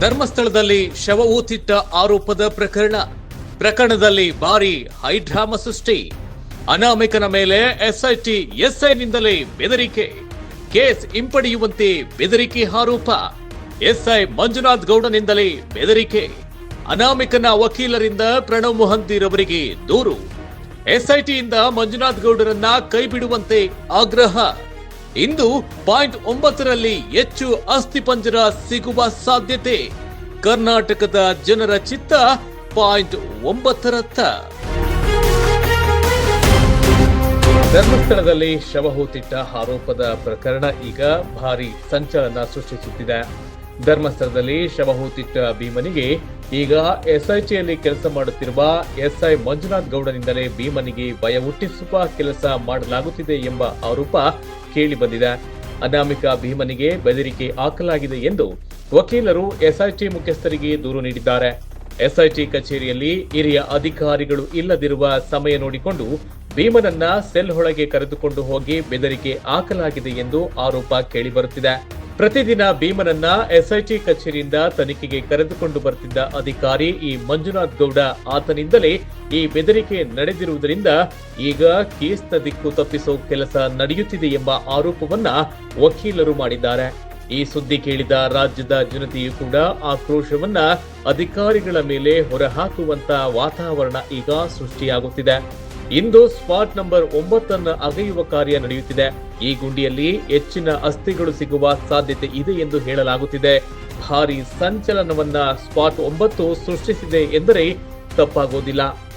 ಧರ್ಮಸ್ಥಳದಲ್ಲಿ ಶವ ಊತಿಟ್ಟ ಆರೋಪದ ಪ್ರಕರಣ. ಪ್ರಕರಣದಲ್ಲಿ ಭಾರಿ ಹೈಡ್ರಾಮಾ ಸೃಷ್ಟಿ. ಅನಾಮಿಕನ ಮೇಲೆ ಎಸ್ಐಟಿ ಎಸ್ಐನಿಂದಲೇ ಬೆದರಿಕೆ. ಕೇಸ್ ಹಿಂಪಡೆಯುವಂತೆ ಬೆದರಿಕೆ ಆರೋಪ. ಎಸ್ಐ ಮಂಜುನಾಥ್ ಗೌಡನಿಂದಲೇ ಬೆದರಿಕೆ. ಅನಾಮಿಕನ ವಕೀಲರಿಂದ ಪ್ರಣವ್ ಮೊಹಂತಿರವರಿಗೆ ದೂರು. ಎಸ್ಐಟಿಯಿಂದ ಮಂಜುನಾಥ್ ಗೌಡರನ್ನ ಕೈಬಿಡುವಂತೆ ಆಗ್ರಹ. ಇಂದು ಪಾಯಿಂಟ್ ಒಂಬತ್ತರಲ್ಲಿ ಹೆಚ್ಚು ಅಸ್ಥಿಪಂಜರ ಸಿಗುವ ಸಾಧ್ಯತೆ. ಕರ್ನಾಟಕದ ಜನರ ಚಿತ್ತ ಪಾಯಿಂಟ್ ಒಂಬತ್ತರತ್ತ. ಧರ್ಮಸ್ಥಳದಲ್ಲಿ ಶವ ಹೂತಿಟ್ಟ ಆರೋಪದ ಪ್ರಕರಣ ಈಗ ಭಾರಿ ಸಂಚಲನ ಸೃಷ್ಟಿಸುತ್ತಿದೆ. ಧರ್ಮಸ್ಥಳದಲ್ಲಿ ಶವ ಹೂತಿಟ್ಟ ಭೀಮನಿಗೆ ಈಗ ಎಸ್ಐಟಿಯಲ್ಲಿ ಕೆಲಸ ಮಾಡುತ್ತಿರುವ ಎಸ್ಐ ಮಂಜುನಾಥ್ ಗೌಡನಿಂದಲೇ ಭೀಮನಿಗೆ ಭಯ ಹುಟ್ಟಿಸುವ ಕೆಲಸ ಮಾಡಲಾಗುತ್ತಿದೆ ಎಂಬ ಆರೋಪ ಕೇಳಿಬಂದಿದೆ ಅನಾಮಿಕ ಭೀಮನಿಗೆ ಬೆದರಿಕೆ ಹಾಕಲಾಗಿದೆ ಎಂದು ವಕೀಲರು ಎಸ್ಐಟಿ ಮುಖ್ಯಸ್ಥರಿಗೆ ದೂರು ನೀಡಿದ್ದಾರೆ. ಎಸ್ಐಟಿ ಕಚೇರಿಯಲ್ಲಿ ಹಿರಿಯ ಅಧಿಕಾರಿಗಳು ಇಲ್ಲದಿರುವ ಸಮಯ ನೋಡಿಕೊಂಡು ಭೀಮನನ್ನ ಸೆಲ್ ಒಳಗೆ ಕರೆದುಕೊಂಡು ಹೋಗಿ ಬೆದರಿಕೆ ಹಾಕಲಾಗಿದೆ ಎಂದು ಆರೋಪ ಕೇಳಿಬರುತ್ತಿದೆ ಪ್ರತಿದಿನ ಭೀಮನನ್ನ ಎಸ್ಐಟಿ ಕಚೇರಿಯಿಂದ ತನಿಖೆಗೆ ಕರೆದುಕೊಂಡು ಬರ್ತಿದ್ದ ಅಧಿಕಾರಿ ಈ ಮಂಜುನಾಥ್ ಗೌಡ. ಆತನಿಂದಲೇ ಈ ಬೆದರಿಕೆ ನಡೆದಿರುವುದರಿಂದ ಈಗ ಕೇಸ್ನ ದಿಕ್ಕು ತಪ್ಪಿಸೋ ಕೆಲಸ ನಡೆಯುತ್ತಿದೆ ಎಂಬ ಆರೋಪವನ್ನ ವಕೀಲರು ಮಾಡಿದ್ದಾರೆ. ಈ ಸುದ್ದಿ ಕೇಳಿದ ರಾಜ್ಯದ ಜನತೆಯೂ ಕೂಡ ಆಕ್ರೋಶವನ್ನ ಅಧಿಕಾರಿಗಳ ಮೇಲೆ ಹೊರಹಾಕುವಂತ ವಾತಾವರಣ ಈಗ ಸೃಷ್ಟಿಯಾಗುತ್ತಿದೆ. ಇಂದು ಸ್ಪಾಟ್ ನಂಬರ್ ಒಂಬತ್ತನ್ನು ಅಗೆಯುವ ಕಾರ್ಯ ನಡೆಯುತ್ತಿದೆ. ಈ ಗುಂಡಿಯಲ್ಲಿ ಹೆಚ್ಚಿನ ಅಸ್ಥಿಗಳು ಸಿಗುವ ಸಾಧ್ಯತೆ ಇದೆ ಎಂದು ಹೇಳಲಾಗುತ್ತಿದೆ. ಭಾರಿ ಸಂಚಲನವನ್ನ ಸ್ಪಾಟ್ ಒಂಬತ್ತು ಸೃಷ್ಟಿಸಿದೆ ಎಂದರೆ ತಪ್ಪಾಗೋದಿಲ್ಲ.